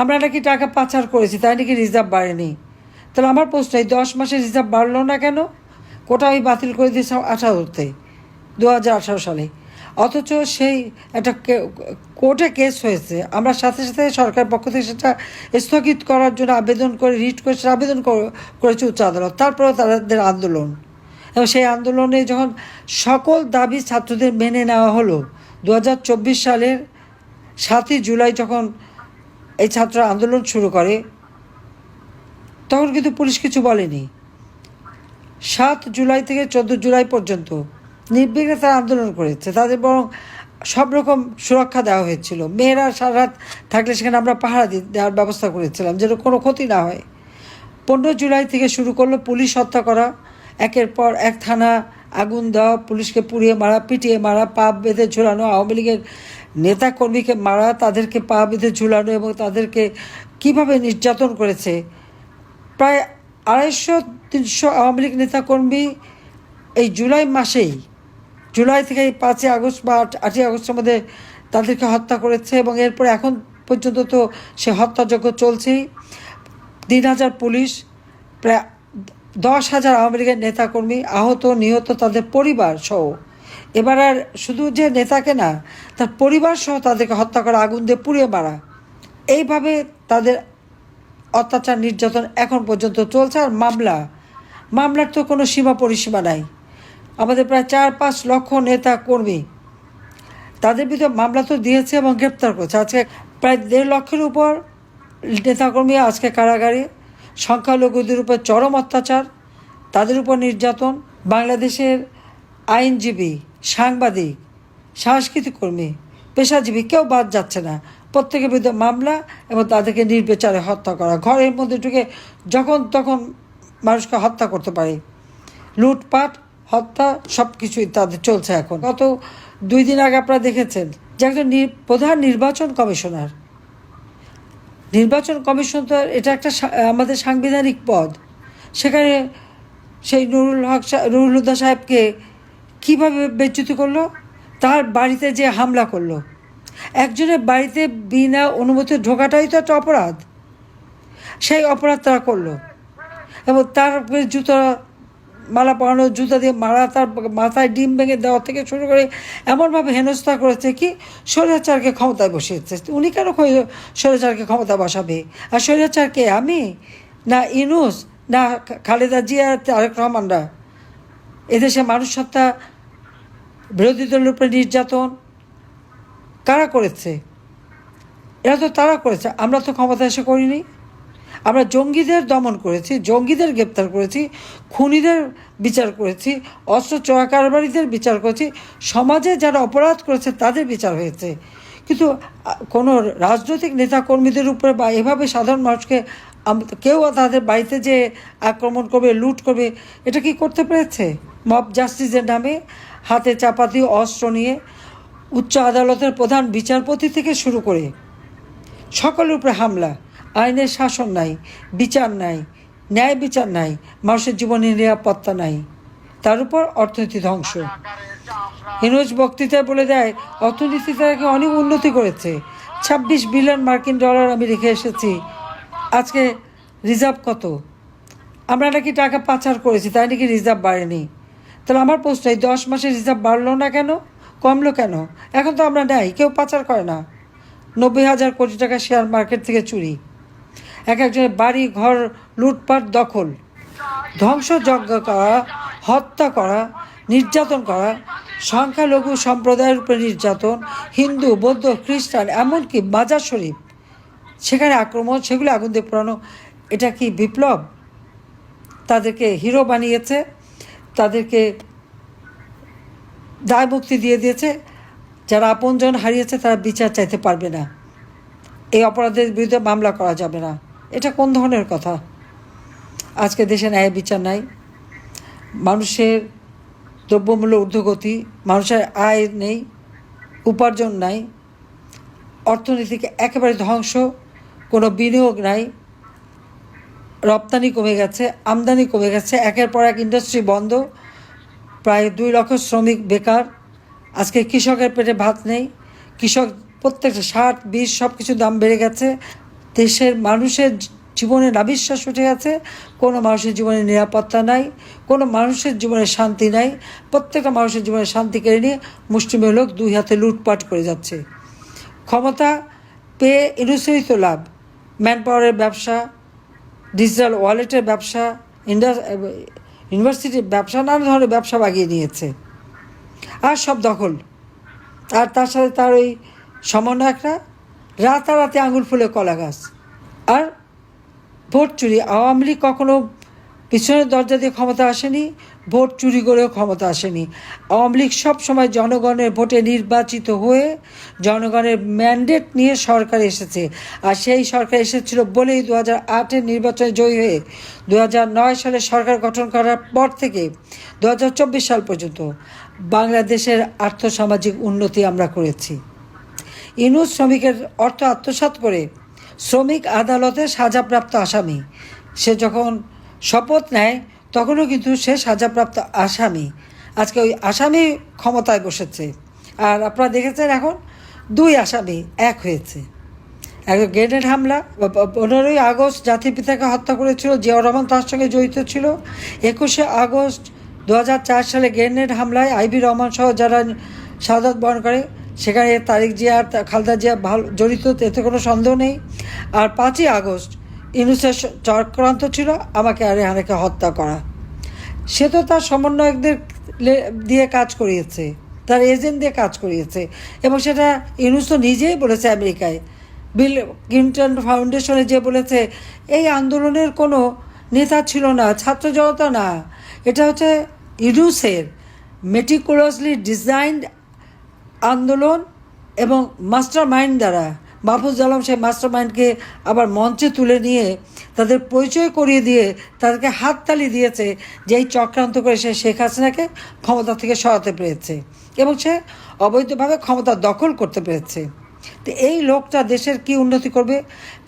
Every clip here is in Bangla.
আমরা নাকি টাকা পাচার করেছি, তাই নাকি রিজার্ভ বাড়েনি? তাহলে আমার প্রশ্ন, এই দশ মাসে রিজার্ভ বাড়লো না কেন? কোটা আমি বাতিল করে দিয়েছিলাম আঠারোতে দু হাজার আঠারো সালে। অথচ সেই একটা কোর্টে কেস হয়েছে, আমরা সাথে সাথে সরকার পক্ষ থেকে সেটা স্থগিত করার জন্য আবেদন করে, রিট করে সেটা আবেদন করেছে উচ্চ আদালত। তারপরেও তাদের আন্দোলন। এবং সেই আন্দোলনে যখন সকল দাবি ছাত্রদের মেনে নেওয়া হলো দু হাজার চব্বিশ সালের সাতই জুলাই যখন এই ছাত্র আন্দোলন শুরু করে, তখন কিন্তু পুলিশ কিছু বলেনি। সাত জুলাই থেকে চোদ্দ জুলাই পর্যন্ত নির্বিঘ্নে তারা আন্দোলন করেছে। তাদের বরং সব রকম সুরক্ষা দেওয়া হয়েছিল। মেয়েরা সারা রাত থাকলে সেখানে আমরা পাহারা দেওয়ার ব্যবস্থা করেছিলাম যেন কোনো ক্ষতি না হয়। পনেরো জুলাই থেকে শুরু করল পুলিশ হত্যা করা। একের পর এক থানা আগুন দেওয়া, পুলিশকে পুড়িয়ে মারা, পিটিয়ে মারা পাপ বেঁধে ঝুলানো, আওয়ামী লীগের নেতা কর্মীকে মারা, তাদেরকে পা বেঁধে ঝুলানো এবং তাদেরকে কীভাবে নির্যাতন করেছে? প্রায় আড়াইশো, তিনশো আওয়ামী লীগ নেতাকর্মী এই জুলাই মাসেই, জুলাই থেকে পাঁচই আগস্ট বা আট- আটই আগস্টের মধ্যে তাদেরকে হত্যা করেছে এবং এরপরে এখন পর্যন্ত তো সে হত্যাযজ্ঞ চলছেই। তিন হাজার পুলিশ, প্রায় দশ হাজার আওয়ামী লীগের নেতাকর্মী আহত, নিহত তাদের পরিবার সহ এবার আর শুধু যে নেতাকে না, তার পরিবার সহ তাদেরকে হত্যা করা আগুন দিয়ে পুড়িয়ে মারা। এইভাবে তাদের অত্যাচার, নির্যাতন এখন পর্যন্ত চলছে আর মামলা। মামলার তো কোনো সীমা পরিসীমা নাই। আমাদের প্রায় চার পাঁচ লক্ষ নেতা কর্মী। তাদের বিরুদ্ধে মামলা তো দিয়েছে এবং গ্রেপ্তার করেছে। আজকে প্রায় দেড় লক্ষের উপর নেতাকর্মী আজকে কারাগারে। সংখ্যালঘুদের উপর চরম অত্যাচার, তাদের উপর নির্যাতন, বাংলাদেশের আইনজীবী সাংবাদিক, সাংস্কৃতিক কর্মী, পেশাজীবী, কেউ বাদ যাচ্ছে না। প্রত্যেকের বিরুদ্ধে মামলা এবং তাদেরকে নির্বিচারে হত্যা করা। ঘরের মধ্যে ঢুকে যখন তখন মানুষকে হত্যা করতে পারে। লুটপাট, হত্যা সব কিছুই তাদের চলছে এখন। গত দুই দিন আগে আপনারা দেখেছেন যে একজন প্রধান নির্বাচন কমিশনার। নির্বাচন কমিশন তো এটা একটা আমাদের সাংবিধানিক পদ। সেখানে সেই নুরুল হক নুরুল হুদা সাহেবকে কীভাবে বেচ্যুতি করল? তার বাড়িতে যে হামলা করল। একজনের বাড়িতে বিনা অনুমতি ঢোকাটাই তো একটা অপরাধ। সেই অপরাধ তারা করল। এবং তার জুতো, মালা পরানো, জুতা দিয়ে মারা তার মাথায় ডিম ভেঙে দেওয়া থেকে শুরু করে এমনভাবে হেনস্থা করেছে কি, স্বৈরাচারকে ক্ষমতায় বসিয়েছে। উনি কেন স্বৈরাচারকে ক্ষমতায় বসাবে? আর স্বৈরাচারকে আমি? না ইনুস? না খালেদা জিয়া, তারেক রহমানরা? এদেশে মানুষ সত্তা বিরোধী দলের উপরে নির্যাতন কারা করেছে? এরা তো তারা করেছে। আমরা তো ক্ষমতা এসে করিনি। আমরা জঙ্গিদের দমন করেছি, জঙ্গিদের গ্রেপ্তার করেছি, খুনিদের বিচার করেছি, অস্ত্র চোরা কারবারিদের বিচার করেছি। সমাজে যারা অপরাধ করেছে তাদের বিচার হয়েছে। কিন্তু কোনো রাজনৈতিক নেতাকর্মীদের উপরে বা এভাবে সাধারণ মানুষকে কেউ তাদের বাড়িতে যে আক্রমণ করবে, লুট করবে, এটা কি করতে পেরেছে? মব জাস্টিসের নামে হাতে চাপাতি অস্ত্র নিয়ে উচ্চ আদালতের প্রধান বিচারপতি থেকে শুরু করে সকলের উপরে হামলা, আইনের শাসন নাই, বিচার নাই, ন্যায় বিচার নাই, মানুষের জীবনে নিরাপত্তা নাই, তার উপর অর্থনীতি ধ্বংস। হিনোজ বক্তৃতায় বলে দেয়, অর্থনীতি তাকে অনেক উন্নতি করেছে। ছাব্বিশ বিলিয়ন মার্কিন ডলার আমি রেখে এসেছি। আজকে রিজার্ভ কত? আমরা নাকি টাকা পাচার করেছি, তাই নাকি রিজার্ভ বাড়েনি? তাহলে আমার প্রশ্ন, এই দশ মাসে রিজার্ভ বাড়লো না কেন? কমলো কেন? এখন তো আমরা নেই, কেউ পাচার করে না। নব্বই হাজার কোটি টাকা শেয়ার মার্কেট থেকে চুরি। এক একজনের বাড়ি, ঘর, লুটপাট, দখল। ধ্বংসযজ্ঞ করা, হত্যা করা, নির্যাতন করা, সংখ্যালঘু সম্প্রদায়ের উপরে নির্যাতন, হিন্দু, বৌদ্ধ, খ্রিস্টান, এমনকি বাজার শরীফ, সেখানে আক্রমণ, সেগুলো আগুন দিয়ে পোড়ানো, এটা কি বিপ্লব? তাদেরকে হিরো বানিয়েছে। তাদেরকে দায় মুক্তি দিয়ে দিয়েছে। যারা আপনজন হারিয়েছে তারা বিচার চাইতে পারবে না। এই অপরাধের বিরুদ্ধে মামলা করা যাবে না। এটা কোন ধরনের কথা? আজকে দেশে ন্যায় বিচার নাই। মানুষের দ্রব্যমূল্য ঊর্ধ্বগতি, মানুষের আয় নেই, উপার্জন নাই, অর্থনীতিকে একেবারে ধ্বংস, কোনো বিনিয়োগ নাই। রপ্তানি কমে গেছে, আমদানি কমে গেছে, একের পর এক ইন্ডাস্ট্রি বন্ধ, প্রায় দুই লক্ষ শ্রমিক বেকার। আজকে কৃষকের পেটে ভাত নেই, কৃষক প্রত্যেকটা সার বীজ সব কিছু দাম বেড়ে গেছে। দেশের মানুষের জীবনে নাবিশ্বাস উঠে গেছে, কোনো মানুষের জীবনে নিরাপত্তা নাই, কোনো মানুষের জীবনে শান্তি নাই, প্রত্যেকটা মানুষের জীবনে শান্তি কেড়ে নিয়ে মুষ্টিমেয় লোক দুই হাতে লুটপাট করে যাচ্ছে। ক্ষমতা পেয়ে ইনুসেই তো লাভ ম্যান পাওয়ারের ব্যবসা ডিজিটাল ওয়ালেটের ব্যবসা ইন্ডাস ইউনিভার্সিটির ব্যবসা, নানা ধরনের ব্যবসা বাগিয়ে নিয়েছে আর সব দখল। আর তার সাথে তার ওই সমন্বয়করা রাতারাতি আঙুল ফুলে কলা গাছ। আর ভোট চুরি। আওয়ামী লীগ কখনো পিছনের দরজা দিয়ে ক্ষমতা আসেনি। ভোট চুরি করেও ক্ষমতা আসেনি। আওয়ামী লীগ সবসময় জনগণের ভোটে নির্বাচিত হয়ে জনগণের ম্যান্ডেট নিয়ে সরকার এসেছে। আর সেই সরকার এসেছিল বলেই দু হাজার আটের নির্বাচনে জয়ী হয়ে দু হাজার নয় সালে সরকার গঠন করার পর থেকে দু হাজার চব্বিশ সাল পর্যন্ত বাংলাদেশের আর্থসামাজিক উন্নতি আমরা করেছি। ইনুস শ্রমিকের অর্থ আত্মসাৎ করে শ্রমিক আদালতে সাজাপ্রাপ্ত আসামি। সে যখন শপথ নেয় তখনও কিন্তু সে সাজাপ্রাপ্ত আসামি। আজকে ওই আসামি ক্ষমতায় বসেছে। আর আপনারা দেখেছেন এখন দুই আসামি এক হয়েছে। এক গ্রেনেড হামলা পনেরোই আগস্ট জাতির পিতাকে হত্যা করেছিল, জিয়াউর রহমান তার সঙ্গে জড়িত ছিল। একুশে আগস্ট দু হাজার চার সালে গ্রেনেড হামলায় আইবি রহমান সহ যারা শাহাদত বরণ করে, সেখানে তারিক জিয়া খালদা জিয়া ভালো জড়িত, এতে কোনো সন্দেহ নেই। আর পাঁচই আগস্ট ইনুসের চক্রান্ত ছিল আমাকে আর রেহানাকে হত্যা করা। সে তো তার সমন্বয়কদের দিয়ে কাজ করিয়েছে, তার এজেন্ট দিয়ে কাজ করিয়েছে এবং সেটা ইউনুস তো নিজেই বলেছে আমেরিকায়। বিল ক্লিন্টন ফাউন্ডেশনে যে বলেছে, এই আন্দোলনের কোনো নেতা ছিল না, ছাত্র জনতা না। এটা হচ্ছে ইউনুসের মেটিকুলাসলি ডিজাইন্ড আন্দোলন এবং মাস্টার মাইন্ড দ্বারা। মাহফুজ আলম সেই মাস্টার মাইন্ডকে আবার মঞ্চে তুলে নিয়ে তাদের পরিচয় করিয়ে দিয়ে তাদেরকে হাততালি দিয়েছে যে এই চক্রান্ত করে সে শেখ হাসিনাকে ক্ষমতা থেকে সরাতে পেরেছে এবং সে অবৈধভাবে ক্ষমতা দখল করতে পেরেছে। তো এই লোকটা দেশের কি উন্নতি করবে?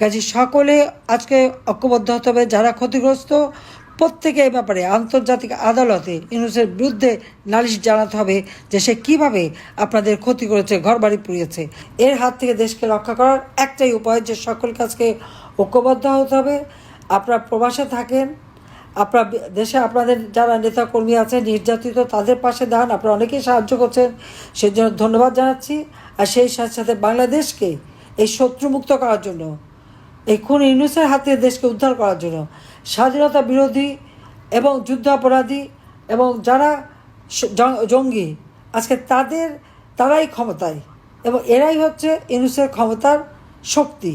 কাজে সকলে আজকে ঐক্যবদ্ধ হতে হবে, যারা ক্ষতিগ্রস্ত প্রত্যেকে এই ব্যাপারে আন্তর্জাতিক আদালতে ইউনুসের বিরুদ্ধে নালিশ জানাতে হবে যে সে কীভাবে আপনাদের ক্ষতি করেছে, ঘরবাড়ি পুড়িয়েছে। এর হাত থেকে দেশকে রক্ষা করার একটাই উপায় যে সকল কাজকে ঐক্যবদ্ধ হতে হবে। আপনারা প্রবাসে থাকেন, আপনার দেশে আপনাদের যারা নেতাকর্মী আছে নির্যাতিত, তাদের পাশে দাঁড়ান, আপনারা অনেকেই সাহায্য করছেন। সেজন্য ধন্যবাদ জানাচ্ছি। আর সেই সাথে সাথে বাংলাদেশকে এই শত্রুমুক্ত করার জন্য এই খুন ইউনুসের হাত দেশকে উদ্ধার করার জন্য। স্বাধীনতা বিরোধী এবং যুদ্ধাপরাধী এবং যারা জঙ্গি, আজকে তাদের, তারাই ক্ষমতায় এবং এরাই হচ্ছে ইউনুসের ক্ষমতার শক্তি।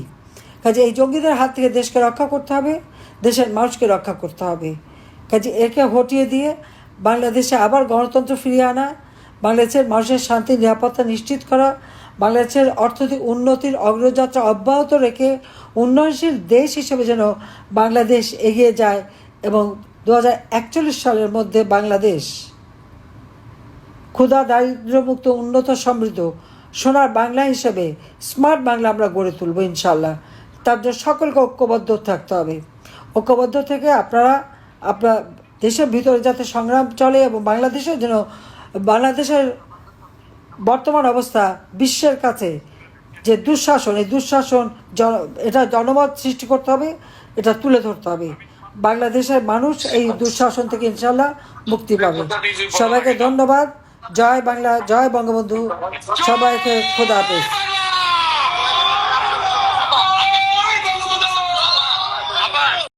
কাজে এই জঙ্গিদের হাত থেকে দেশকে রক্ষা করতে হবে, দেশের মানুষকে রক্ষা করতে হবে। কাজে একে হটিয়ে দিয়ে বাংলাদেশে আবার গণতন্ত্র ফিরিয়ে আনা, বাংলাদেশের মানুষের শান্তি, নিরাপত্তা নিশ্চিত করা বাংলাদেশের অর্থনৈতিক উন্নতির অগ্রযাত্রা অব্যাহত রেখে উন্নয়নশীল দেশ হিসেবে যেন বাংলাদেশ এগিয়ে যায় এবং দু হাজার একচল্লিশ সালের মধ্যে বাংলাদেশ ক্ষুধা, দারিদ্র্যমুক্ত, উন্নত, সমৃদ্ধ, সোনার বাংলা হিসেবে স্মার্ট বাংলা আমরা গড়ে তুলব ইনশাল্লাহ তার জন্য সকলকে ঐক্যবদ্ধ থাকতে হবে। ঐক্যবদ্ধ থেকে আপনারা আপনার দেশের ভিতরে যাতে সংগ্রাম চলে এবং বাংলাদেশের জন্য বাংলাদেশের বর্তমান অবস্থা বিশ্বের কাছে যে দুঃশাসন এই দুঃশাসন জন- এটা জনমত সৃষ্টি করতে হবে এটা তুলে ধরতে হবে। বাংলাদেশের মানুষ এই দুঃশাসন থেকে ইনশাল্লাহ মুক্তি পাবে। সবাইকে ধন্যবাদ। জয় বাংলা জয় বঙ্গবন্ধু। সবাইকে খোদা হাফেজ।